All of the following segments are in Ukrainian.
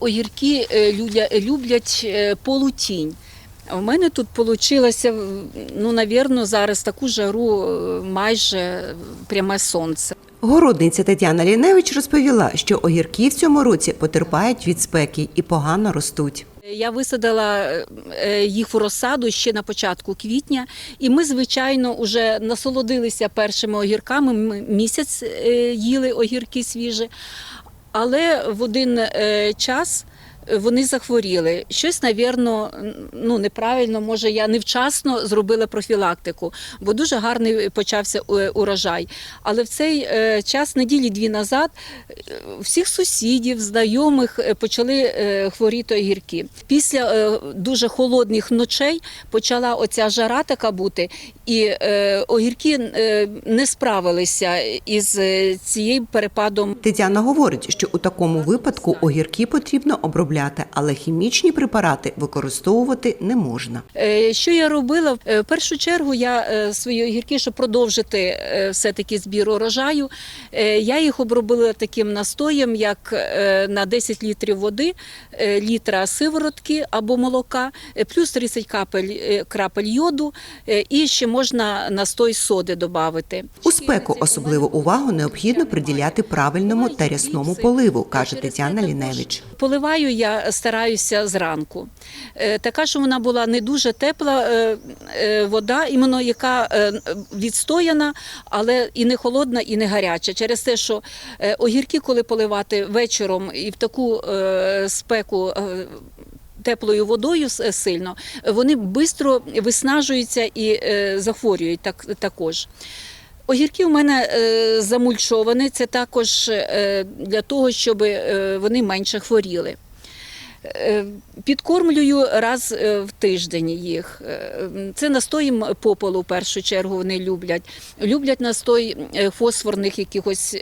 Огірки е, люблять е, полутінь. А в мене тут вийшло, ну, навірно, зараз таку жару е, майже пряме сонце. Городниця Тетяна Ліневич розповіла, що огірки в цьому році потерпають від спеки і погано ростуть. Я висадила їх в розсаду ще на початку квітня, і ми, звичайно, вже насолодилися першими огірками. Ми місяць їли огірки свіжі, але в один е, час. Вони захворіли. Щось, навірно, ну неправильно, може, я невчасно зробила профілактику, бо дуже гарний почався е, урожай. Але в цей е, час, неділі дві назад, е, всіх сусідів, знайомих почали хворіти огірки. Після дуже холодних ночей почала оця жара така бути, і огірки не справилися із цією перепадом Тетяна говорить, що у такому випадку огірки потрібно обробляти, але хімічні препарати використовувати не можна. Е, Що я робила? Е, В першу чергу я е, свої огірки, щоб продовжити е, все-таки збір урожаю, я їх обробила таким настоєм, як на 10 літрів води, літра сиворотки або молока, плюс 30 капель, крапель йоду, і ще можна настой соди додати. У спеку особливу увагу необхідно приділяти правильному та рясному поливу, каже Тетяна Ліневич. Поливаю я стараюся зранку. Е, Така, що вона була не дуже тепла е, е, вода, іменно яка відстояна, але і не холодна, і не гаряча. Через те, що огірки, коли поливати вечором і в таку спеку. Теплою водою сильно вони швидко виснажуються і захворюють так, також. Огірки у мене замульчовані, це також для того, щоб вони менше хворіли. Е, Підкормлюю раз е, в тиждень їх. Е, Це настоєм попелу в першу чергу вони люблять. Люблять настой фосфорних якихось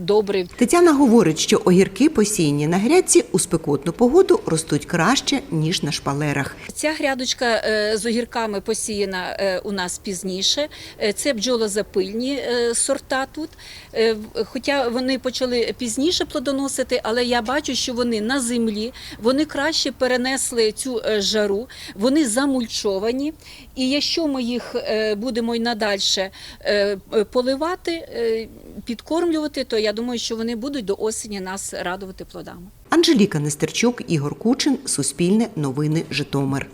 добрив. Тетяна говорить, що огірки посіяні на грядці у спекотну погоду ростуть краще ніж на шпалерах. Ця грядочка з огірками посіяна у нас пізніше. Це бджолозапильні сорта тут. Хоча вони почали пізніше плодоносити, але я бачу, що вони на землі, вони краще перенесли цю е, жару, вони замульчовані. І якщо ми їх е, будемо й надальше е, поливати, підкормлювати, то я думаю, що вони будуть до осені нас радувати плодами. Анжеліка Нестерчук, Ігор Кучин, Суспільне, Новини, Житомир.